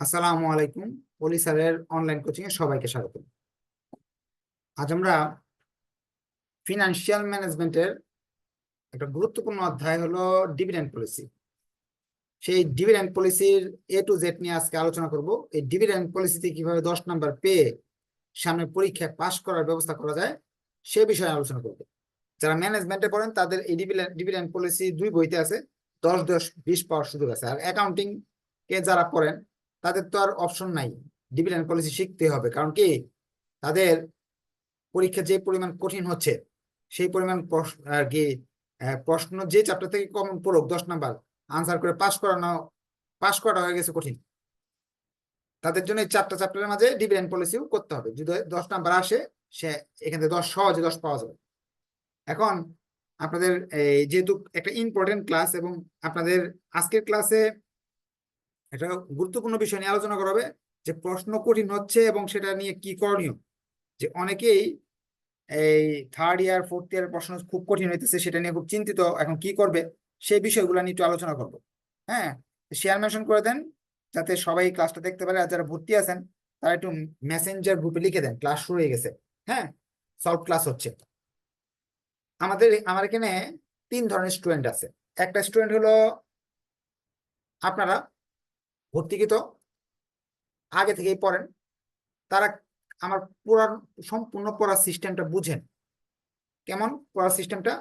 আসসালামু আলাইকুম, পলি স্যারের অনলাইন কোচিং এ সবাইকে স্বাগত আজ আমরা ফিনান্সিয়াল ম্যানেজমেন্টের একটা গুরুত্বপূর্ণ অধ্যায় হলো ডিভিডেন্ড পলিসি সেই ডিভিডেন্ড পলিসির এ টু জেড নিয়ে আজকে আলোচনা করব। এই ডিভিডেন্ড পলিসিতে কীভাবে দশ নাম্বার পেয়ে সামনে পরীক্ষায় পাশ করার ব্যবস্থা করা যায়, সে বিষয়ে আলোচনা করব। যারা ম্যানেজমেন্টে পড়েন, তাদের এই ডিভিডেন্ড পলিসি দুই বইতে আছে, দশ দশ, বিশ পাওয়ার সুযোগ আছে। আর অ্যাকাউন্টিং কে যারা পড়েন তাদের তো আর অপশন নাই। ডিভিডেন্ড পলিসি শিখতে হবে। কারণ কি? তাদের পরীক্ষা যে পরিমাণ কঠিন হচ্ছে, সেই পরিমাণ আর কি প্রশ্ন যে চ্যাপ্টার থেকে কমন পড়ুক, দশ নাম্বার আনসার করে পাস করানো পাস করাটা হয়ে গেছে কঠিন। তাদের জন্য এই চারটা চ্যাপ্টারের মাঝে ডিভিডেন্ড পলিসিও করতে হবে। যদি দশ নাম্বার আসে, সে, এখান থেকে দশ, সহজে দশ পাওয়া যাবে। এখন আপনাদের যেহেতু একটা ইম্পর্টেন্ট ক্লাস এবং আপনাদের আজকের ক্লাসে একটা গুরুত্বপূর্ণ বিষয় নিয়ে আলোচনা করা হবে যে প্রশ্ন কঠিন হচ্ছে এবং সেটা নিয়ে কি করণীয়? যে অনেকেই এই থার্ড ইয়ার ফোর্থ ইয়ার প্রশ্ন খুব কঠিন হইতেছে, সেটা নিয়ে খুব চিন্তিত, এখন কি করবে? সেই বিষয়গুলো নিয়ে একটু আলোচনা করব। হ্যাঁ শেয়ার মেনশন করে দেন, যাতে সবাই ক্লাসটা দেখতে পারে, আর যারা ভর্তি আছেন, তারা একটু মেসেঞ্জার গ্রুপে লিখে দেন ক্লাস শুরু হয়ে গেছে। হ্যাঁ সলভ ক্লাস হচ্ছে। আমাদের, আমার এখানে তিন ধরনের স্টুডেন্ট আছে। একটা স্টুডেন্ট হলো আপনারা ভর্তিকৃত আগে থেকেই পড়েন। তারা আমার পড়ার সম্পূর্ণ পড়ার সিস্টেমটা বুঝেন। কেমন? পড়ার সিস্টেমটা?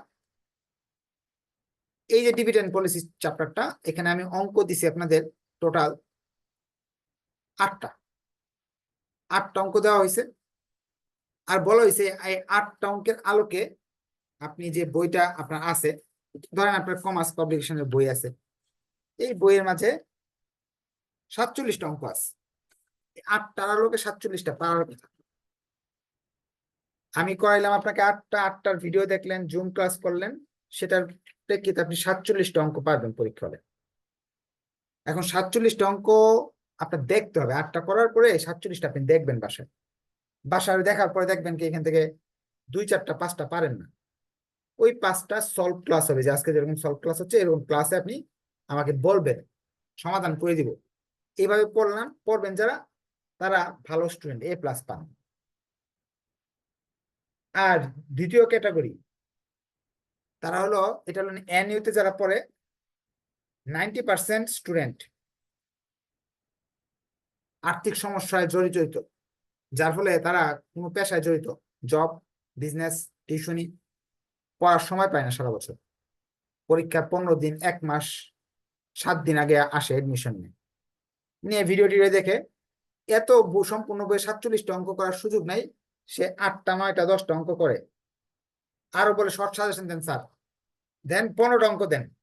এই যে ডিভিডেন্ড পলিসি চ্যাপ্টারটা, এখানে আমি অঙ্ক দিছি আপনাদের টোটাল আটটা। আটটা অঙ্ক দেওয়া হয়েছে। আর বলা হয়েছে এই আটটা অঙ্কের আলোকে আপনি যে বইটা আপনার আছে, ধরেন আপনার কমার্স পাবলিকেশনের বই আছে। এই বইয়ের মাঝে সাতচল্লিশটা অঙ্ক আছে। এই আটটার আলোকে সাতচল্লিশটা পারার আমি করাইলাম আপনাকে আটটা, আটটার ভিডিও দেখলেন জুম ক্লাস করলেন, সেটার প্রেক্ষিতে আপনি সাতচল্লিশটা অঙ্ক পারবেন পরীক্ষা হলে। এখন সাতচল্লিশটা অঙ্ক আপনার দেখতে হবে। আটটা করার পরে সাতচল্লিশটা আপনি দেখবেন বাসায়। বাসায় দেখার পরে দেখবেন কি এখান থেকে দুই চারটা, পাঁচটা পারেন না। ওই পাঁচটা সলভ ক্লাস হবে। যে আজকে যেরকম সলভ ক্লাস হচ্ছে, এরকম ক্লাসে আপনি আমাকে বলবেন, সমাধান করে দিব। এইভাবে পড়লাম, পড়বেন যারা, তারা ভালো স্টুডেন্ট এ প্লাস পান। আর দ্বিতীয় ক্যাটাগরি তারা হলো, এটা হলো এন এনইউতে যারা পড়ে নাইনটি পার্সেন্ট স্টুডেন্ট আর্থিক সমস্যায় জড়িত, যার ফলে তারা কোনো পেশায় জড়িত জব বিজনেস টিউশনি পড়ার সময় পায় না সারা বছর। পরীক্ষার পনেরো দিন, এক মাস, সাত দিন আগে আসে এডমিশন নিয়ে। নিয়ে ভিডিও টিডিও দেখে এত বু- সম্পূর্ণ বই সাতচল্লিশটা অঙ্ক করার সুযোগ নাই, সে আটটা, নয়টা, দশটা অঙ্ক করে। আরও বলে শর্ট সাজেশন দেন স্যার দেন পনেরোটা অঙ্ক দেন।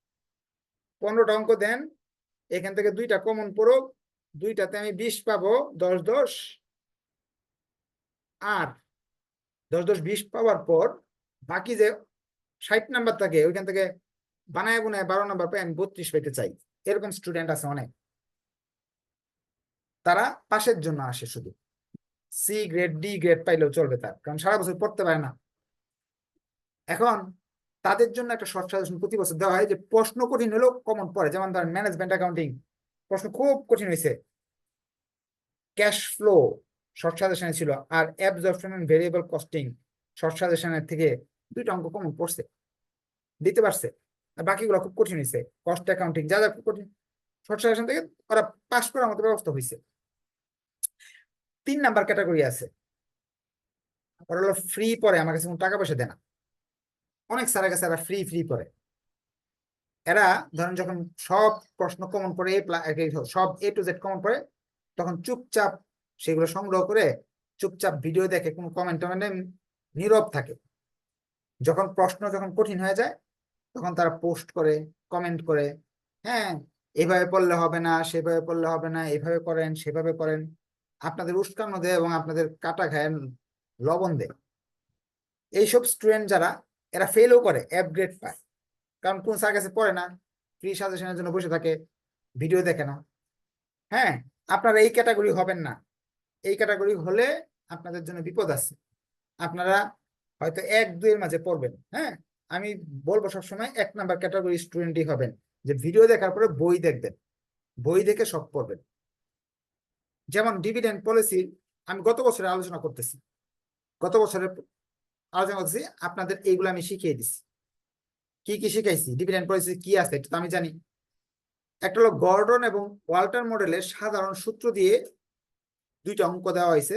পনেরোটা অঙ্ক দেন, এখান থেকে দুইটা কমন পড়ো দুইটাতে আমি বিশ পাবো, দশ দশ। আর দশ দশ, বিশ পাওয়ার পর বাকি যে ষাট নাম্বার থাকে, ওইখান থেকে বানায় বুনায় বারো নাম্বার পাই আমি বত্রিশ পেতে চাই। এরকম স্টুডেন্ট আছে অনেক। তারা পাশের জন্য আসে শুধু। সি গ্রেড ডি গ্রেড পাইলেও চলবে তার, কারণ সারা বছর পড়তে পারে না। এখন তাদের জন্য একটা শর্ট সাজেশন প্রতি বছর দেওয়া হয় যে প্রশ্ন কঠিন হলেও কমন পড়ে। যেমন ধরেন ম্যানেজমেন্ট অ্যাকাউন্টিং প্রশ্ন খুব কঠিন হয়েছে ক্যাশ ফ্লো শর্ট সাজেশনে ছিল। আর absorption and variable costing short সাজেশনের থেকে দুইটা অঙ্ক কমন পড়ছে। দিতে পারছে। আর বাকিগুলো খুব কঠিন হয়েছে কস্ট অ্যাকাউন্টিং যা যা খুব কঠিন শর্ট সাজেশন থেকে ওরা পাস করার মতো ব্যবস্থা হয়েছে তিন নাম্বার ক্যাটাগরি আছে। ওরা হলো ফ্রি পরে, আমার কাছে টাকা পয়সা দেয় না। অনেক স্যারের কাছে এরা ফ্রি ফ্রি পড়ে এরা ধরেন যখন সব প্রশ্ন কমন পড়ে সব এ টু জেড কমন পড়ে, তখন চুপচাপ সেগুলো সংগ্রহ করে, চুপচাপ ভিডিও দেখে, কোনো কমেন্ট টমেন্টে নীরব থাকে। যখন প্রশ্ন যখন কঠিন হয়ে যায়, তখন তারা পোস্ট করে কমেন্ট করে হ্যাঁ এভাবে পড়লে হবে না, সেভাবে পড়লে হবে না, এভাবে করেন, সেভাবে করেন। আপনাদের উস্কানো দেয় এবং আপনাদের কাটা খায় লবণ দেয়। এইসব স্টুডেন্ট যারা, এরা ফেলও করে অ্যাপ গ্রেড পায়। কারণ কোন স্যার কাছে পড়ে না ফ্রি সাজেশনের জন্য বসে থাকে ভিডিও দেখে না। হ্যাঁ আপনারা এই ক্যাটাগরি হবেন না। এই ক্যাটাগরি হলে আপনাদের জন্য বিপদ আছে। আপনারা হয়তো এক, দুইয়ের মাঝে পড়বেন হ্যাঁ? আমি বলব সবসময় এক নাম্বার ক্যাটাগরি স্টুডেন্টই হবেন। যে ভিডিও দেখার পরে বই দেখবেন। বই দেখে সব পড়বেন যেমন ডিভিডেন্ড পলিসি আমি গত বছরে আলোচনা করতেছি। গত বছরের আলোচনা করতেছি, আপনাদের এইগুলো আমি শিখিয়ে দিছি। কি কি শিখাইছি? ডিভিডেন্ড পলিসি কি আছে? এটা তো আমি জানি। একটা হলো গর্ডন এবং ওয়াল্টার মডেলের সাধারণ সূত্র দিয়ে দুইটা অঙ্ক দেওয়া হয়েছে।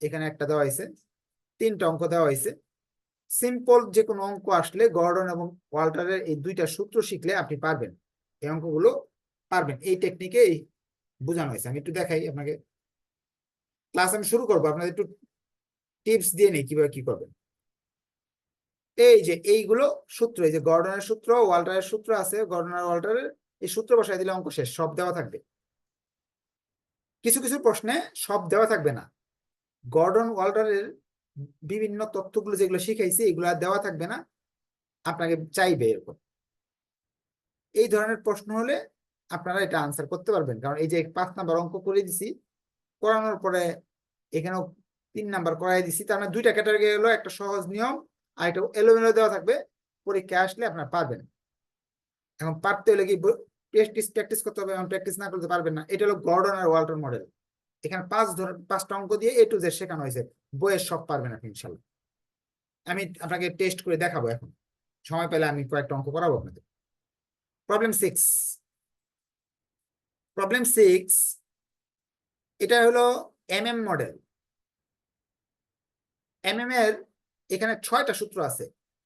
এখানে একটা দেওয়া হয়েছে, তিনটা অঙ্ক দেওয়া হয়েছে। সিম্পল যে কোনো অঙ্ক আসলে গর্ডন এবং ওয়াল্টারের এই দুইটা সূত্র শিখলে আপনি পারবেন। এই অঙ্কগুলো পারবেন। এই টেকনিকে বোঝানো হয়েছে। আমি একটু দেখাই আপনাকে। ক্লাস আমি শুরু করব, আপনাদের একটু টিপস দিয়ে নেই, কীভাবে কি করবেন। এই যে এইগুলো সূত্র, এই যে গর্ডনের সূত্র, ওয়াল্টারের সূত্র আছে গর্ডন আর ওয়াল্টারের, এই সূত্র বসায় দিলে অঙ্ক শেষ, সব দেওয়া থাকবে। কিছু কিছু প্রশ্নে সব দেওয়া থাকবে না। গর্ডন, ওয়াল্টারের বিভিন্ন তথ্যগুলো যেগুলো শিখাইছি, এগুলো আর দেওয়া থাকবে না, আপনাকে চাইবে এরকম। এই ধরনের প্রশ্ন হলে আপনারা এটা আনসার করতে পারবেন, কারণ এই যে পাঁচ নাম্বার অঙ্ক করে দিছি করানোর পরে এখানেও তিন নাম্বার করাই দিছি। তার মানে দুইটা ক্যাটাগরি হলো একটা সহজ নিয়ম আর একটা এলোমেলো দেওয়া থাকবে। পরীক্ষা আসলে আপনারা পারবেন। এখন পারতে হলে কি প্র্যাকটিস প্র্যাকটিস করতে হবে এবং প্র্যাকটিস না করতে পারবেন না। এটা হলো গর্ডন আর ওয়াল্টন মডেল এখানে পাঁচ ধরনের পাঁচটা অঙ্ক দিয়ে এ টু জেড শেখানো হয়েছে। বইয়ের সব পারবেন আপনি ইনশাল্লাহ। আমি আপনাকে টেস্ট করে দেখাবো এখন। সময় পেলে আমি কয়েকটা অঙ্ক করাবো আপনাদের। প্রবলেম সিক্স প্রবলেম সিক্স এটা হলো M M model. M M এর এখানে ছয়টা সূত্র আছে।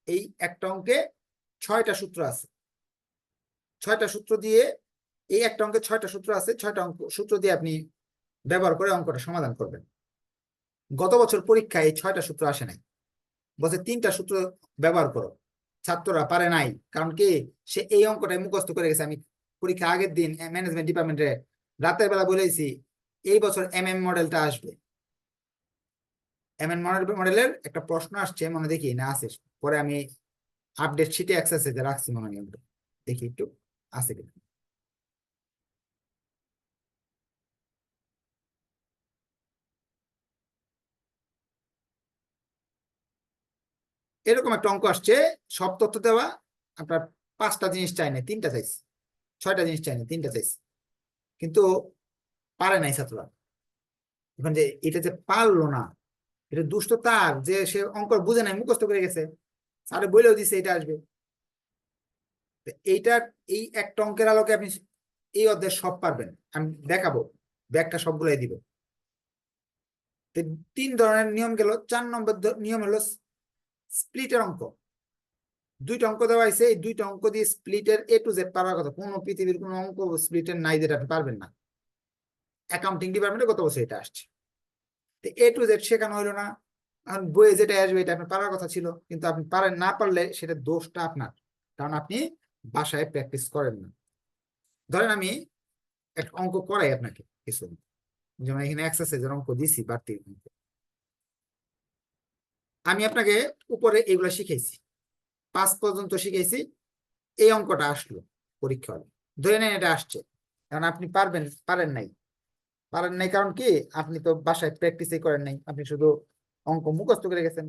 এই একটা অঙ্কে ছয়টা সূত্র আছে। ছয়টা সূত্র দিয়ে এই একটা অঙ্কে ছয়টা সূত্র আছে, ছয়টা অঙ্ক, সূত্র দিয়ে আপনি ব্যবহার করে অঙ্কটা সমাধান করবেন। গত বছর পরীক্ষায় এই ছয়টা সূত্র আসে নাই। বছর তিনটা সূত্র ব্যবহার করো। ছাত্ররা পারে নাই। কারণ কি? সে এই অঙ্কটাই মুখস্থ করে গেছে। আমি পরীক্ষা আগের দিন ম্যানেজমেন্ট ডিপার্টমেন্টে রাতের বেলা বলেছি এই বছর এম এম মডেলটা আসবে। এম এম মডেল মডেলের একটা প্রশ্ন আসছে, মনে দেখি, না আছে। পরে আমি আপডেট শিটে অ্যাক্সেসে রাখছি, মনে হয় দেখি একটু, আছে কিনা। এরকম একটা অঙ্ক আসছে, সব তথ্য দেওয়া, আপনার পাঁচটা জিনিস চাই না, তিনটা চাইছি, ছয়টা জিনিস চাই না, তিনটা চাইছি। কিন্তু পারে নাই ছাত্ররা। এখন যে এটা যে পারল না, এটা দুষ্ট তার, যে সে অঙ্ক বুঝে নাই, মুখস্থ করে গেছে, স্যারে বলেও দিছে, এটা আসবে। এইটার এই একটা অঙ্কের আলোকে আপনি এই অধ্যায় সব পারবেন। আমি দেখাবো, ব্যাগটা সবগুলাই দিব। তিন ধরনের নিয়ম গেল, চার নম্বর নিয়ম হলো স্প্লিটের অঙ্ক। দুইটা অঙ্ক দেওয়া হয়েছে, এই দুইটা অঙ্ক দিয়ে স্প্লিটের এ টু জেড পারার কথা, কোনো পৃথিবীর কোনো অঙ্ক স্প্লিটের নাই যেটা আপনি পারবেন না। অ্যাকাউন্টিং ডিপার্টমেন্টে গত বছর এটা আসছে। তো এ টু জেড শেখানো হলো না। এখন বইয়ে যেটা আসবে এটা আপনার পারার কথা ছিল, কিন্তু আপনি পারেন না পারলে সেটা দোষটা আপনার, কারণ আপনি বাসায় প্র্যাকটিস করেন না। ধরেন আমি একটা অঙ্ক করাই আপনাকে কিছু। যেমন এখানে এক্সারসাইজের অঙ্ক দিছি বাড়তি আমি আপনাকে উপরে এগুলো শিখেছি পাঁচ পর্যন্ত শিখেছি এই অঙ্কটা আসলো পরীক্ষা হলে ধরে নেন এটা আসছে। কারণ আপনি পারবেন, পারেন নাই। পারেন নাই। কারণ কি, আপনি তো বাসায় প্র্যাকটিসই করেন নাই। আপনি শুধু অঙ্ক মুখস্থ করে গেছেন।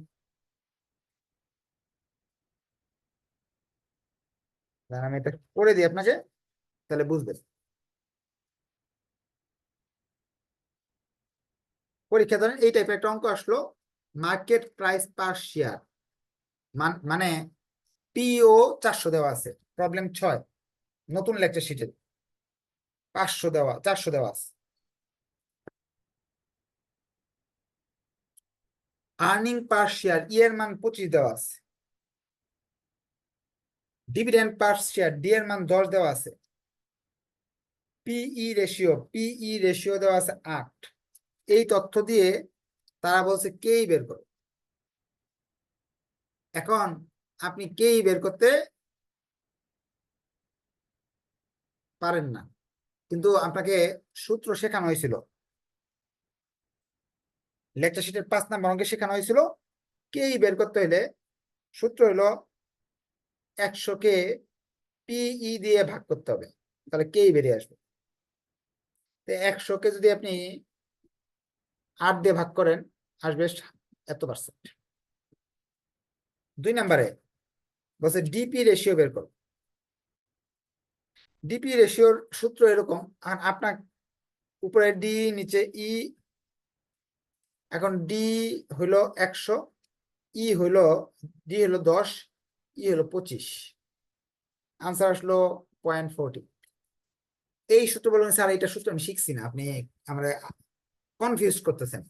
আমি এটা করে দিই আপনাকে, তাহলে বুঝবেন। পরীক্ষা ধরেন, এই টাইপের একটা অঙ্ক আসলো মার্কেট প্রাইস পার শেয়ার মানে পিও চারশো দেওয়া আছে। প্রবলেম ছয়, নতুন লেকচার শিটে পাঁচশো দেওয়া, চারশো দেওয়া আছে। আর্নিং পার শেয়ার ইয়ের মান পঁচিশ দেওয়া আছে। ডিভিডেন্ড পার শেয়ার ডি এর মান দশ দেওয়া আছে। পিই রেশিও পিই রেশিও দেওয়া আছে আট। এই তথ্য দিয়ে তারা বলছে, কেই বের করো এখন আপনি কেই বের করতে পারেন না। কিন্তু আপনাকে সূত্র শেখানো হয়েছিল। লেকচার শিটের পাঁচ নাম্বার অঙ্কে শেখানো হয়েছিল, কেই বের করতে হলে সূত্র হলো একশো কে পিই দিয়ে ভাগ করতে হবে, তাহলে কেই বেরিয়ে আসবে? একশো কে যদি আপনি আট দিয়ে ভাগ করেন, আসবে এত পার্সেন্ট দুই নম্বরে বলছে ডিপি রেশিও বের করো। ডিপি রেশিওর সূত্র এরকম, আর আপনার উপরে ডি, নিচে ই এখন ডি হইল একশো ই হইল ডি হলো দশ ই হলো পঁচিশ। আনসার আসলো পয়েন্ট ফোরটি এই সূত্র বলবেন স্যার এটা সূত্র আমি শিখছি না। আপনি আমরা কনফিউজ করতেছেন।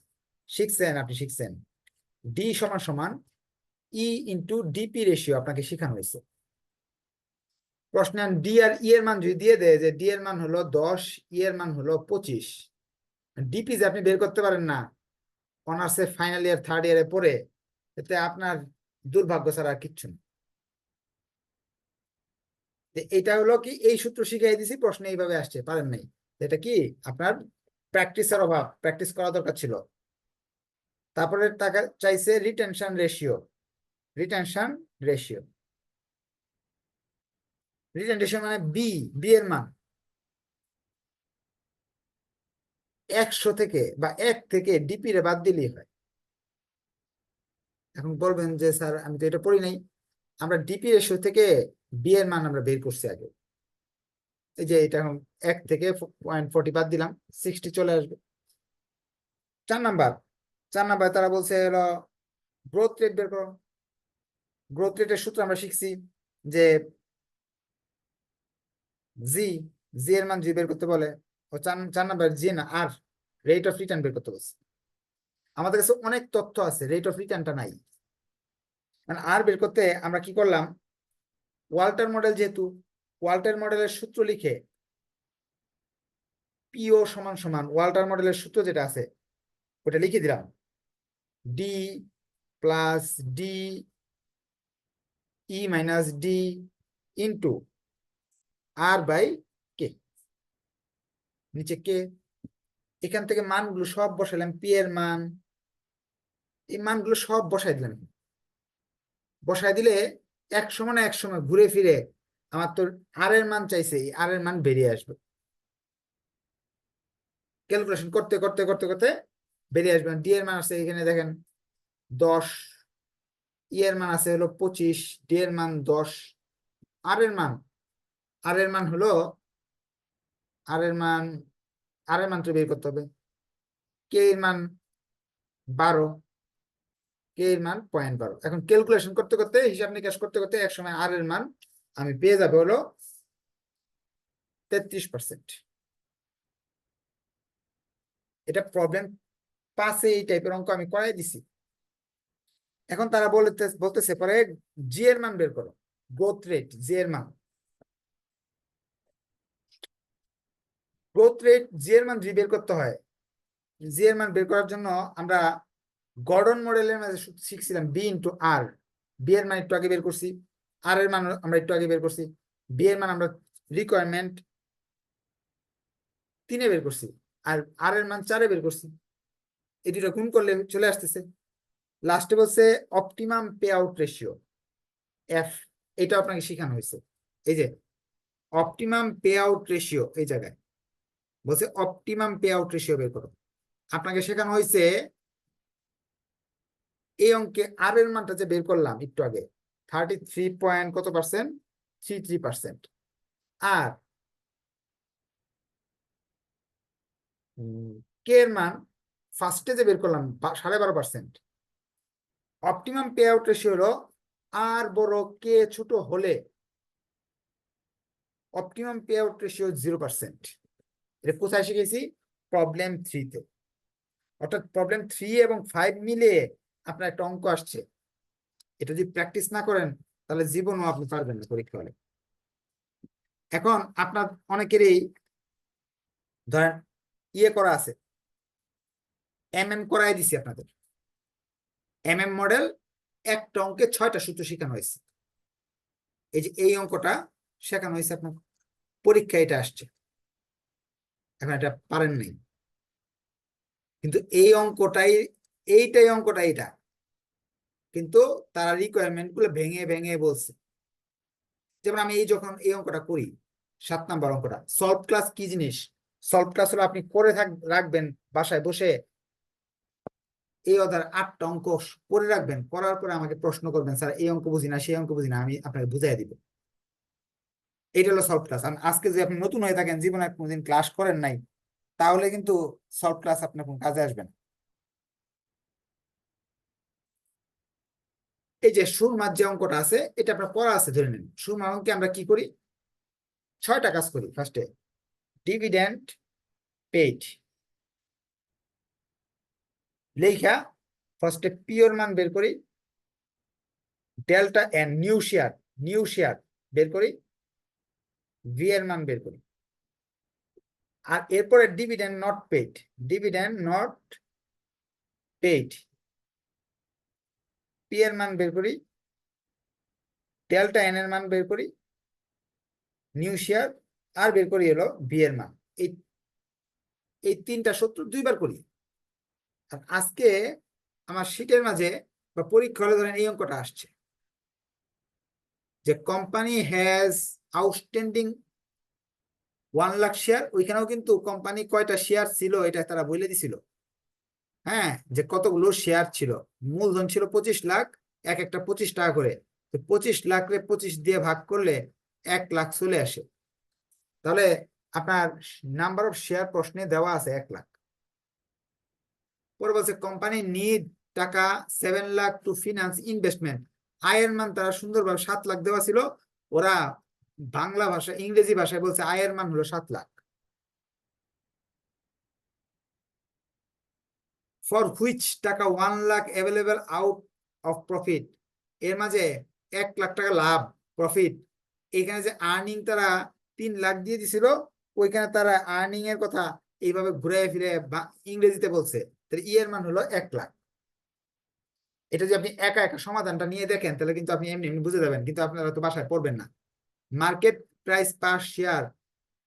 শিখছেন, আপনি শিখছেন। ডি সমান সমান ই ইন্টু ডিপি রেশিও আপনাকে শেখানো হয়েছে। প্রশ্নে ডি আর ই এর মান যদি দিয়ে দেয়, যে ডি এর মান হলো দশ ই এর মান হলো পঁচিশ। ডিপি যে আপনি বের করতে পারেন না অনার্সে ফাইনাল ইয়ার থার্ড ইয়ারে পড়ে, এতে আপনার দুর্ভাগ্য ছাড়া আর কিচ্ছু না। এটা হলো কি, এই সূত্র শিখাই দিছি, প্রশ্ন এইভাবে আসছে, পারেন নাই। এটা কি, আপনার প্র্যাকটিসের অভাব প্র্যাকটিস করা দরকার ছিল। তারপরে টাকা চাইছে retention ratio retention ratio retain ratio মানে বি বি এর মান। একশো থেকে বা এক থেকে ডিপি রে বাদ দিলেই হয়। এখন বলবেন যে, স্যার, আমি তো এটা পড়ি নাই। আমরা ডিপি রেশিও থেকে বি এর মান আমরা বের করছি আগে। এই যে, এটা এখন এক থেকে পয়েন্ট ফোর্টি বাদ দিলাম সিক্সটি চলে আসবে। চার নাম্বার চার নাম্বার তারা বলছে হলো গ্রোথ রেট বের করো। গ্রোথ রেটের সূত্র আমরা শিখছি যে জি জি এর মান জি বের করতে বলে ও চার নাম্বার জি না, আর রেট অফ রিটার্ন বের করতে আমাদের কাছে অনেক তথ্য আছে রেট অফ রিটার্নটা নাই। মানে আর বের করতে আমরা কি করলাম? ওয়াল্টার মডেল যেহেতু, ওয়াল্টার মডেলের সূত্র লিখে পিও সমান সমান, ওয়াল্টার মডেলের সূত্র যেটা আছে, ওটা লিখে দিলাম। D plus D E minus D into R by নিচে কে? এখান থেকে মানগুলো সব বসালাম পি এর মান। এই মানগুলো সব বসাই দিলাম। বসাই দিলে এক সময় না এক সময় ঘুরে ফিরে আমার তো আর এর মান চাইছে আর এর মান বেরিয়ে আসবে। ক্যালকুলেশন করতে করতে করতে করতে বেরিয়ে আসবে। ডি এর মান আছে এখানে দেখেন দশ ই এর মান আছে হলো পঁচিশ ডি এর মান দশ আর এর মান। আর এর মান হলো আর এর মান আর এর মানটা বের করতে হবে। কে এর মান বারো কে এর মান পয়েন্ট বারো। এখন ক্যালকুলেশন করতে করতে, হিসাব নিকাশ করতে করতে এক সময় আর এর মান আমি পেয়ে যাবে হলো তেত্রিশ পার্সেন্ট এটা প্রবলেম পাশে এই টাইপের অঙ্ক আমি করাই দিছি। এখন তারা বলতে, বলতেছে পরে জি এর মান বের করো। গ্রোথ রেট জি এর মান। গ্রোথ রেট জি এর মান জি বের করতে হয়। জি এর মান বের করার জন্য আমরা গর্ডন মডেলের মাঝে শিখছিলাম বি ইন্টু আর বি এর মান একটু আগে বের করছি। আর এর মান আমরা একটু আগে বের করছি। বি এর মান আমরা রিকোয়ারমেন্ট তিনে বের করছি। আর আর এর মান চারে বের করছি। এই দুটো গুণ করলে চলে আসতেছে। লাস্টে বলছে optimum payout ratio F এটা আপনাকে শেখানো হয়েছে। এই যে অপটিমাম পে আউট রেশিও এই জায়গায়। বলছে অপটিমাম পে আউট রেশিও বের করো। আপনাকে শেখানো হয়েছে, এই অঙ্কে আর এর মানটা যে বের করলাম একটু আগে থার্টি থ্রি পয়েন্ট কত পার্সেন্ট থ্রি থ্রি পার্সেন্ট আর কে এর মান ফার্স্টে যে বের করলাম সাড়ে বারো percent optimum payout ratio হলো আর বড় কে ছোট হলে optimum payout ratio zero percent এটা কোথায় শিখেছি? প্রবলেম থ্রিতে অর্থাৎ প্রবলেম থ্রি এবং ফাইভ মিলে আপনার একটা অঙ্ক আসছে। এটা যদি প্র্যাকটিস না করেন, তাহলে জীবনও আপনি পারবেন না পরীক্ষা হলে। এখন আপনার অনেকেরই ধরেন ইয়ে করা আছে। এম এম করাই দিছি আপনাদের। এম এম মডেল একটা অঙ্কে ছয়টা সূত্র শেখানো হয়েছে। এই যে এই অঙ্কটা শেখানো হয়েছে আপনার। পরীক্ষা এটা আসছে। এখন এটা পারেন নাই। কিন্তু এই অঙ্কটাই, এইটাই অঙ্কটা এটা কিন্তু তারা রিকোয়ারমেন্টগুলো ভেঙে ভেঙে বলছে। যেমন আমি এই যখন এই অঙ্কটা করি, সাত নাম্বার অঙ্কটা সলভ ক্লাস কি জিনিস? সলভ ক্লাস হলো আপনি করে থাক, রাখবেন বাসায় বসে। এই অধার আটটা অঙ্ক করে রাখবেন, করার পরে আমাকে প্রশ্ন করবেন, স্যার, এই অঙ্ক বুঝি না, সেই অঙ্ক বুঝি না, আমি আপনাকে বুঝাই দিব। এটা হলো সলভ ক্লাস আজকে যদি আপনি নতুন হয়ে থাকেন, জীবনে কোনোদিন ক্লাস করেন নাই, তাহলে কিন্তু সলভ ক্লাস আপনার কোনো কাজে আসবে না। এই যে সুরমার যে অঙ্কটা আছে, এটা আপনার পড়া আছে, ধরে নিন। সুরমার অঙ্কে আমরা কি করি? ছয়টা কাজ করি। ফার্স্টে ডিভিডেন্ড পেড লেখা ফার্স্টে পিওর মান বের করি। Delta N new share new share বের করি। ভি এর মান বের করি। আর এরপরে dividend not paid dividend not paid P এর মান বের করি ডেল্টা এন এর মান বের করি নিউ শেয়ার আর বের করি হলো ভি এর মান। এই এই তিনটা সূত্র দুইবার করি। আর আজকে আমার শীটের মাঝে বা পরীক্ষা হলে ধরেন এই অঙ্কটা আসছে। যে company has outstanding one lakh share ওইখানেও কিন্তু কোম্পানি কয়টা শেয়ার ছিল, এটা তারা বলে দিছিল। হ্যাঁ যে কতগুলো শেয়ার ছিল। মূলধন ছিল পঁচিশ লাখ, এক একটা পঁচিশ টাকা করে। তো পঁচিশ লাখ পঁচিশ দিয়ে ভাগ করলে এক লাখ চলে আসে। তাহলে আপনার নাম্বার অফ শেয়ার প্রশ্নে দেওয়া আছে এক লাখ। পরে বলছে কোম্পানি নিড টাকা seven lakh to finance investment আয়ের মান তারা সুন্দরভাবে সাত লাখ দেওয়া ছিল। ওরা বাংলা ভাষা, ইংরেজি ভাষায় বলছে আয়ের মান হলো সাত লাখ। ফর হুইচ টাকা one lakh available out of profit এর মাঝে এক লাখ টাকা লাভ প্রফিট এখানে যে আর্নিং তারা তিন লাখ দিয়ে দিছিল, ওইখানে তারা আর্নিং এর কথা এইভাবে ঘুরে ফিরে ইংরেজিতে বলছে, তাহলে ই মান হলো এক লাখ। এটা যদি আপনি একা একা সমাধানটা নিয়ে দেখেন, তাহলে কিন্তু আপনি এমনি এমনি বুঝে যাবেন, কিন্তু আপনারা তো বাসায় পড়বেন না। Market price per share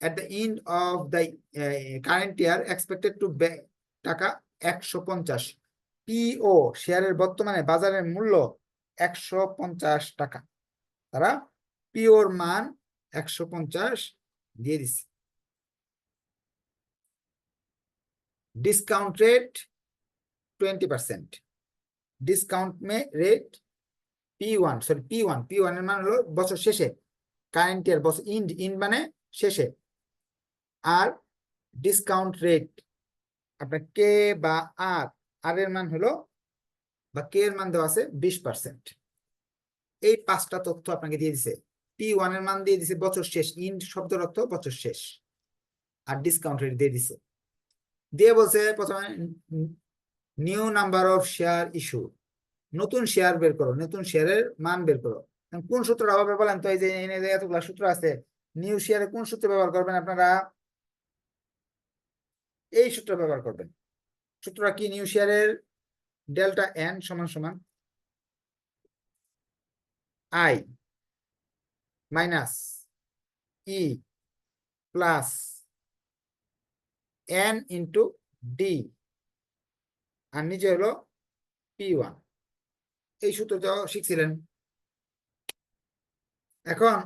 at the end of the uh, current year expected to be টাকা একশো পঞ্চাশ। পিও শেয়ারের বর্তমানে বাজারের মূল্য একশো পঞ্চাশ টাকা। তারা পিওর মান একশো পঞ্চাশ দিয়ে দিচ্ছে discount rate twenty percent discount মে rate P one sorry P one P ওয়ানের মান হলো বছর শেষে। কারেন্ট ইয়ার বছর ইন্ড ইন মানে শেষে। আর ডিসকাউন্ট রেট আপনার কে বা আর আর এর মান হলো বা কে এর মান দেওয়া আছে বিশ পার্সেন্ট এই পাঁচটা তথ্য আপনাকে দিয়ে দিছে। পি ওয়ানের মান দিয়ে দিছে বছর শেষ, ইন্ড শব্দের অর্থ বছর শেষ। আর ডিসকাউন্ট রেট দিয়ে দিছে। দিয়ে বলছে প্রথমে new number of share issue নতুন শেয়ার বের করো, নতুন শেয়ারের মান বের করো। কোন সূত্রটা হবে বলেন তো, এই যে এতগুলা সূত্র আছে নিউ শেয়ারে কোন সূত্র ব্যবহার করবেন আপনারা? এই সূত্র ব্যবহার করবেন। সূত্রটা কি নিউ শেয়ারের ডেল্টা এন সমান সমান I minus E plus N into D R নিচে হলো পি ওয়ান এই সূত্রটাও শিখছিলেন। এখন,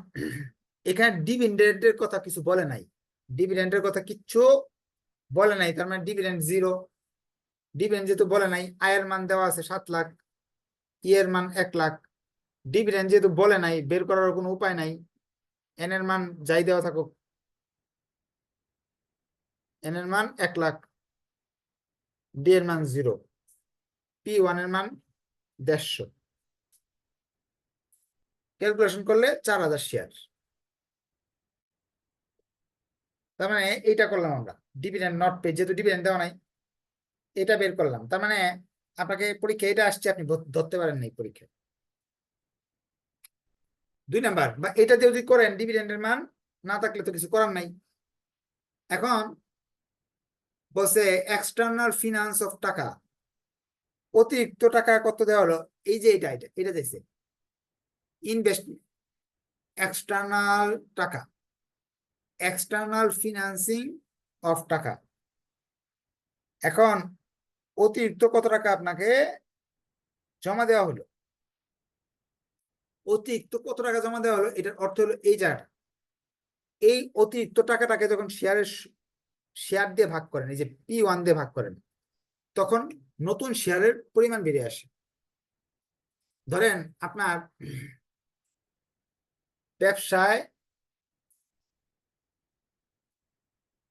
এখানে ডিভিডেন্ডের কথা কিছু বলে নাই। ডিভিডেন্ডের কথা কিচ্ছু বলে নাই, তার মানে ডিভিডেন্ড জিরো ডিভিডেন্ড যেহেতু বলে নাই আয়ের মান দেওয়া আছে সাত লাখ ইয়ের মান এক লাখ। ডিভিডেন্ড যেহেতু বলে নাই, বের করার কোনো উপায় নাই এন এর মান যাই দেওয়া থাকুক এন এর মান এক লাখ ডি এর মান জিরো পি ওয়ানের মান দেড়শো। ক্যালকুলেশন করলে চার হাজার শেয়ার। তার মানে এইটা করলাম আমরা। ডিভিডেন্ড নট পে, যেহেতু ডিভিডেন্ড দেওয়া নাই, এটা বের করলাম। তার মানে আপনাকে পরীক্ষা এটা আসছে, আপনি ধরতে পারেন নাই পরীক্ষা। দুই নাম্বার, বা এটা যদি করেন ডিভিডেন্ডের মান, না থাকলে তো কিছু করার নাই। এখন বলছে এক্সটার্নাল ফিনান্স অফ টাকা, অতিরিক্ত টাকা কত দেওয়া হলো? এই যে এটা এটা এটা দেখছে। ইনভেস্টমেন্ট এক্সটার্নাল টাকা এক্সটার্নাল ফিনান্সিং অফ টাকা। এখন অতিরিক্ত কত টাকা আপনাকে জমা দেওয়া হলো? অতিরিক্ত কত টাকা জমা দেওয়া হলো? এটার অর্থ হলো এই জায়গাটা। এই অতিরিক্ত টাকাটাকে যখন শেয়ারের শেয়ার দিয়ে ভাগ করেন, এই যে পি ওয়ান দিয়ে ভাগ করেন, তখন নতুন শেয়ারের পরিমাণ বেড়ে আসে। ধরেন আপনার ব্যবসায়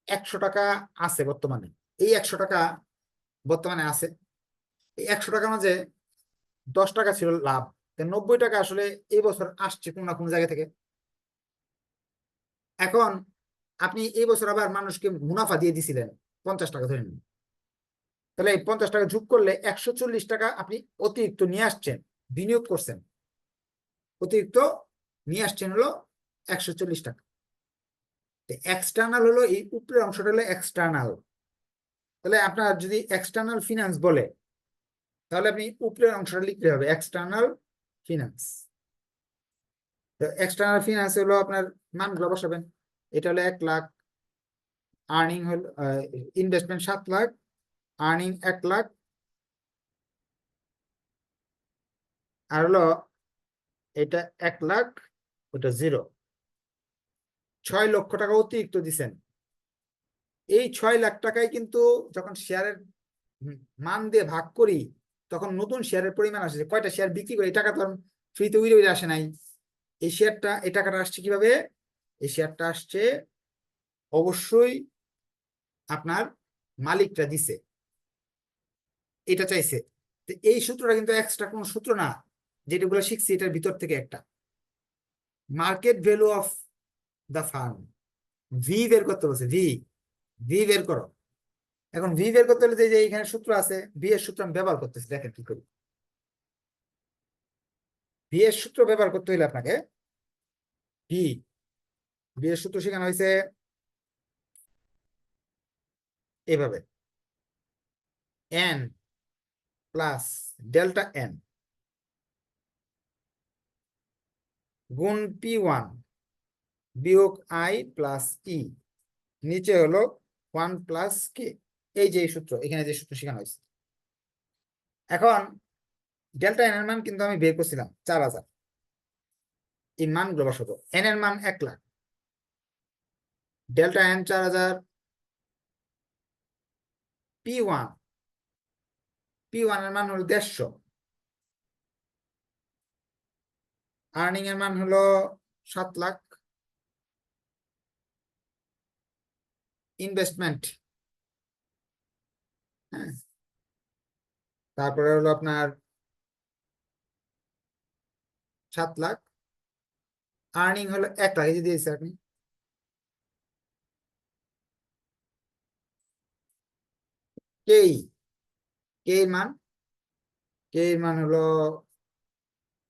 একশো টাকা আছে বর্তমানে। এই একশো টাকা বর্তমানে আছে। এই একশো টাকার মাঝে দশ টাকা ছিল লাভ। নব্বই টাকা আসলে এই বছর আসছে কোনো না কোনো জায়গা থেকে। এখন আপনি এই বছর আবার মানুষকে মুনাফা দিয়ে দিছিলেন পঞ্চাশ টাকা ধরে নিন। তাহলে এই পঞ্চাশ টাকা যোগ করলে একশো চল্লিশ টাকা আপনি অতিরিক্ত নিয়ে আসছেন, বিনিয়োগ করছেন। অতিরিক্ত নিয়ে আসছেন হলো একশো চল্লিশ টাকা। এক্সটার্নাল হলো এই উপরের অংশটা হলো এক্সটার্নাল তাহলে আপনার যদি এক্সটার্নাল ফিনান্স বলে, তাহলে আপনি উপরের অংশটা লিখতে হবে এক্সটার্নাল ফিনান্স তো এক্সটার্নাল ফিনান্স হলো আপনার মানগুলো বসাবেন। এটা হলো এক লাখ আর্নিং হলো ইনভেস্টমেন্ট সাত লাখ আর্নিং এক লাখ। আর হলো এটা এক লাখ ওটা জিরো ছয় লক্ষ টাকা অতিরিক্ত দিছেন। এই ছয় লাখ টাকায় কিন্তু যখন শেয়ারের মান দিয়ে ভাগ করি, তখন নতুন শেয়ারের পরিমাণ আসছে কয়টা শেয়ার বিক্রি করে? এই টাকা তো ফ্রিতে উইরে উইরে আসে নাই। এই শেয়ারটা এই টাকাটা আসছে কীভাবে? এই শেয়ারটা আসছে অবশ্যই আপনার মালিকটা দিছে। এটা চাইছে। এই সূত্রটা কিন্তু এক্সট্রা কোনো সূত্র না। যেটাগুলো শিখছি এটার ভিতর থেকে একটা। Market value of the firm V বের করতে বলছে ভি ভি বের করো। এখন ভি বের করতে হলে যে এখানে সূত্র আছে ভি এর সূত্র আমি ব্যবহার করতেছি, দেখেন কি করি। ভি এর সূত্র ব্যবহার করতে হইলে আপনাকে ভি ভি এর সূত্র শেখানো হয়েছে এভাবে। এন প্লাস ডেল্টা এন গুণ পি ওয়ান বিয়োগ আই প্লাস ই। নিচে হলো ওয়ান প্লাস কে। এই যে সূত্র, এখানে যে সূত্র শেখানো হয়েছে। এখন ডেল্টা এন এর মান কিন্তু আমি বের করছিলাম চার হাজার। এই মানগুলো বসাবো। এন এর মান এক লাখ। ডেল্টা এন চার হাজার। P one. পি ওয়ানের মান হলো দেড়শো। আর্নিং এর মান হলো সাত লাখ। ইনভেস্টমেন্ট হ্যাঁ। তারপরে হলো আপনার সাত লাখ। আর্নিং হলো এক লাখ, এই যে দিয়েছে আপনি। কেই কে মান। কে মান হলো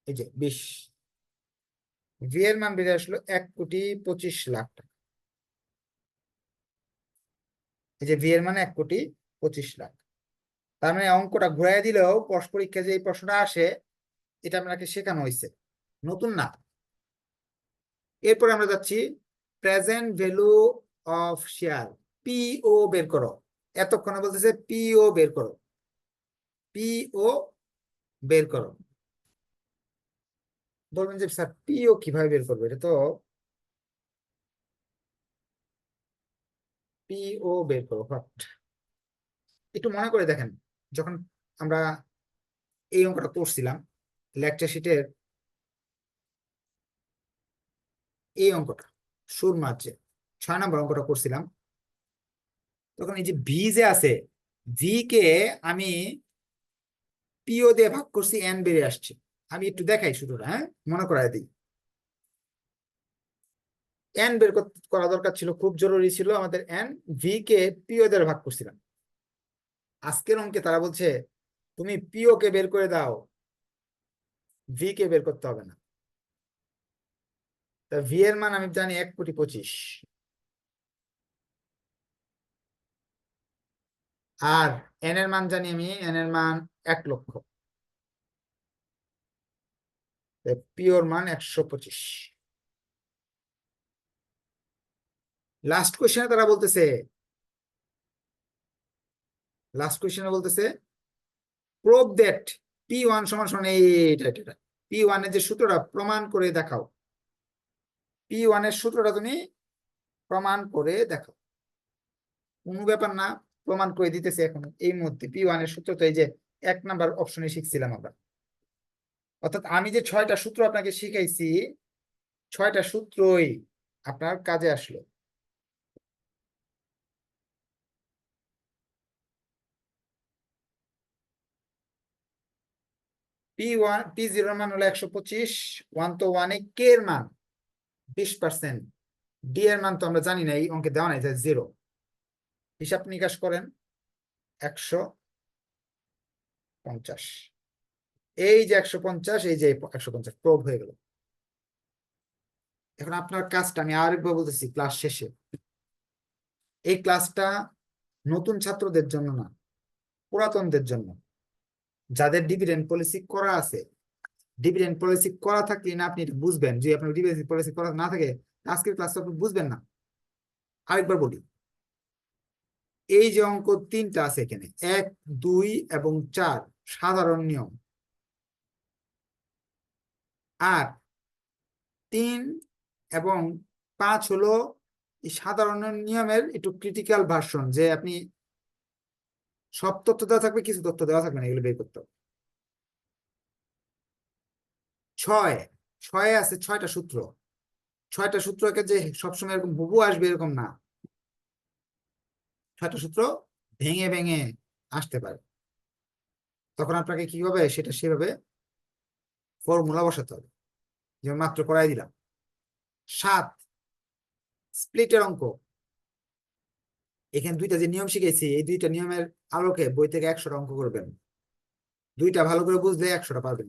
এই যে বিশ। ভি এর মান বেড়ে আসলো এক কোটি পঁচিশ লাখ টাকা। এই যে ভি এর মানে এক কোটি পঁচিশ লাখ। তার মানে অঙ্কটা ঘুরাই দিলেও পশ পরীক্ষা যে এই প্রশ্নটা আসে, এটা আপনাকে শেখানো হয়েছে নতুন না। এরপরে আমরা যাচ্ছি present value of share P O বের করো। এতক্ষণে বলতেছে পিও বের করো। পিও বের করো। বলবেন যে স্যার পিও কীভাবে বের করবে? এটা তো পিও বের করব একটু মনে করে দেখেন, যখন আমরা এই অঙ্কটা করছিলাম লেকচার শিটের এই অঙ্কটা সুর মার্চে ছয় নম্বর অঙ্কটা করছিলাম, তখন এই যে ভি যে আছে ভি কে আমি পিও দিয়ে ভাগ করছি এন বেড়ে আসছে। আমি একটু দেখাই শুরুটা হ্যাঁ? মনে করাই দিই। এন বের করা দরকার ছিল, খুব জরুরি ছিল, আমাদের এন ভি কে পিও দ্বারা ভাগ করছিলাম। আজকের অঙ্কে তারা বলছে, তুমি পিও কে বের করে দাও ভি কে বের করতে হবে না। তা ভি এর মান আমি জানি এক কোটি পঁচিশ। আর এন এর মান জানি আমি এন এর মান এক লক্ষ। পিওর মান একশো পঁচিশ। লাস্ট কোয়েশ্চেনে তারা বলতেছে লাস্ট কোয়েশ্চেনে বলতেছে প্রুভ দ্যাট পি ওয়ান সমান সমান এইটা এটা পি ওয়ানের যে সূত্রটা, প্রমাণ করে দেখাও। পি ওয়ানের সূত্রটা তুমি প্রমাণ করে দেখাও। কোনো ব্যাপার না, প্রমাণ করে দিতেছে এখন এই মুহূর্তে পি ওয়ানের সূত্র তো এই যে এক নাম্বার অপশনে শিখছিলাম আমরা। অর্থাৎ আমি যে ছয়টা সূত্র আপনাকে শিখাইছি, ছয়টা সূত্রই আপনার কাজে আসলো। পি ওয়ান পি জিরোর মান হলো একশো পঁচিশ ওয়ান তো ওয়ানে কে এর মান বিশ পার্সেন্ট ডি এর মান তো আমরা জানি না, এই অঙ্কে দেওয়া নাই, যে জিরো হিসাব নিকাশ করেন, একশো পঞ্চাশ। এই যে একশো পঞ্চাশ, এই যে একশো পঞ্চাশ প্রোভ হয়ে গেল। এখন আপনার কাজটা, আমি আরেকবার বলতেছি ক্লাস শেষে। এই ক্লাসটা নতুন ছাত্রদের জন্য না, পুরাতনদের জন্য। যাদের ডিভিডেন্ড পলিসি করা আছে ডিভিডেন্ড পলিসি করা থাকলে না আপনি বুঝবেন। যে আপনার ডিভিডেন্ড পলিসি করা না থাকে, আজকের ক্লাসটা আপনি বুঝবেন না। আরেকবার বলি, এই যে অঙ্ক তিনটা আছে এখানে, এক, দুই এবং চার, সাধারণ নিয়ম। আর তিন এবং পাঁচ হলো সাধারণ নিয়মের একটু ক্রিটিক্যাল ভার্সন যে আপনি সব তথ্য দেওয়া থাকবে, কিছু তথ্য দেওয়া থাকবে না, এগুলো বের করতে হবে। ছয়, ছয়ে আছে ছয়টা সূত্র। ছয়টা সূত্রকে যে সবসময় এরকম হুবু আসবে এরকম না। ছয়টা সূত্র ভেঙে ভেঙে আসতে পারে। তখন আপনাকে কি হবে? সেটা সেভাবে ফর্মুলা বসাতে হবে। যেমন মাত্র করাই দিলাম। সাত, স্প্লিটের অঙ্ক। এখানে দুইটা যে নিয়ম শিখেছি, এই দুইটা নিয়মের আলোকে বই থেকে একশোটা অঙ্ক করবেন। দুইটা ভালো করে বুঝলে একশোটা পারবেন।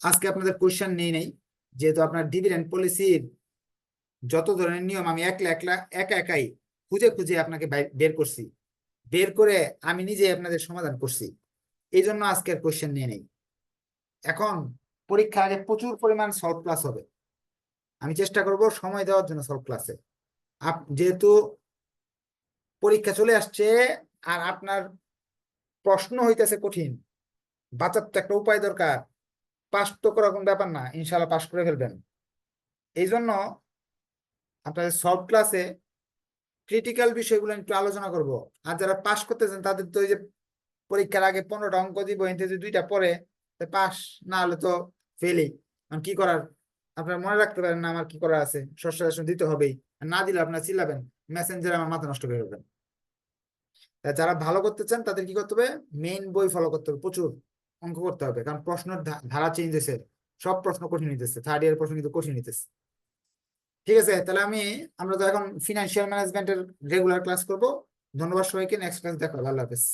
আজকে আপনাদের কোয়েশ্চেন নেই নেই। যেহেতু আপনার ডিভিডেন্ড পলিসির যত ধরনের নিয়ম আমি একলা একলা, একা একাই খুঁজে খুঁজে আপনাকে বের করছি। বের করে আমি নিজে আপনাদের সমাধান করছি। এই জন্য আজকের কোয়েশ্চেন নিয়ে নেই। এখন পরীক্ষা আগে প্রচুর পরিমাণ সলভ ক্লাস হবে। আমি চেষ্টা করব সময় দেওয়ার জন্য সলভ ক্লাসে আপ, যেহেতু পরীক্ষা চলে আসছে আর আপনার প্রশ্ন হইতেছে কঠিন, বাঁচার তো একটা উপায় দরকার। পাস তো করা কোনো ব্যাপার না ইনশাল্লাহ পাস করে ফেলবেন। এই জন্য আপনাদের সলভ ক্লাসে ক্রিটিক্যাল বিষয়গুলো একটু আলোচনা করব। আর যারা পাস করতেছেন তাদের তো ওই যে পরীক্ষার আগে পনেরোটা অঙ্ক দিব এতে দুইটা পরে পাস, না হলে তো ফেলই কি করার? আপনারা মনে রাখতে পারেন না আমার কি করার আছে? ষষ্ঠ দিতে হবেই। না দিলে আপনারা চিল্লাবেন। মেসেঞ্জারে আমার মাথা নষ্ট করে ফেলবেন। যারা ভালো করতে চান, তাদের কি করতে হবে? মেইন বই ফলো করতে হবে। প্রচুর অঙ্ক করতে হবে। কারণ প্রশ্নের ধারা চেঞ্জ হয়েছে। সব প্রশ্ন কঠিন নিতেছে থার্ড ইয়ার প্রশ্ন কিন্তু কঠিন নিতেছে ঠিক আছে, তাহলে আমি, আমরা তো এখন ফিনান্সিয়াল ম্যানেজমেন্টের রেগুলার ক্লাস করব। ধন্যবাদ সবাইকে। নেক্সট ক্লাস দেখা ভালো হাফেজ।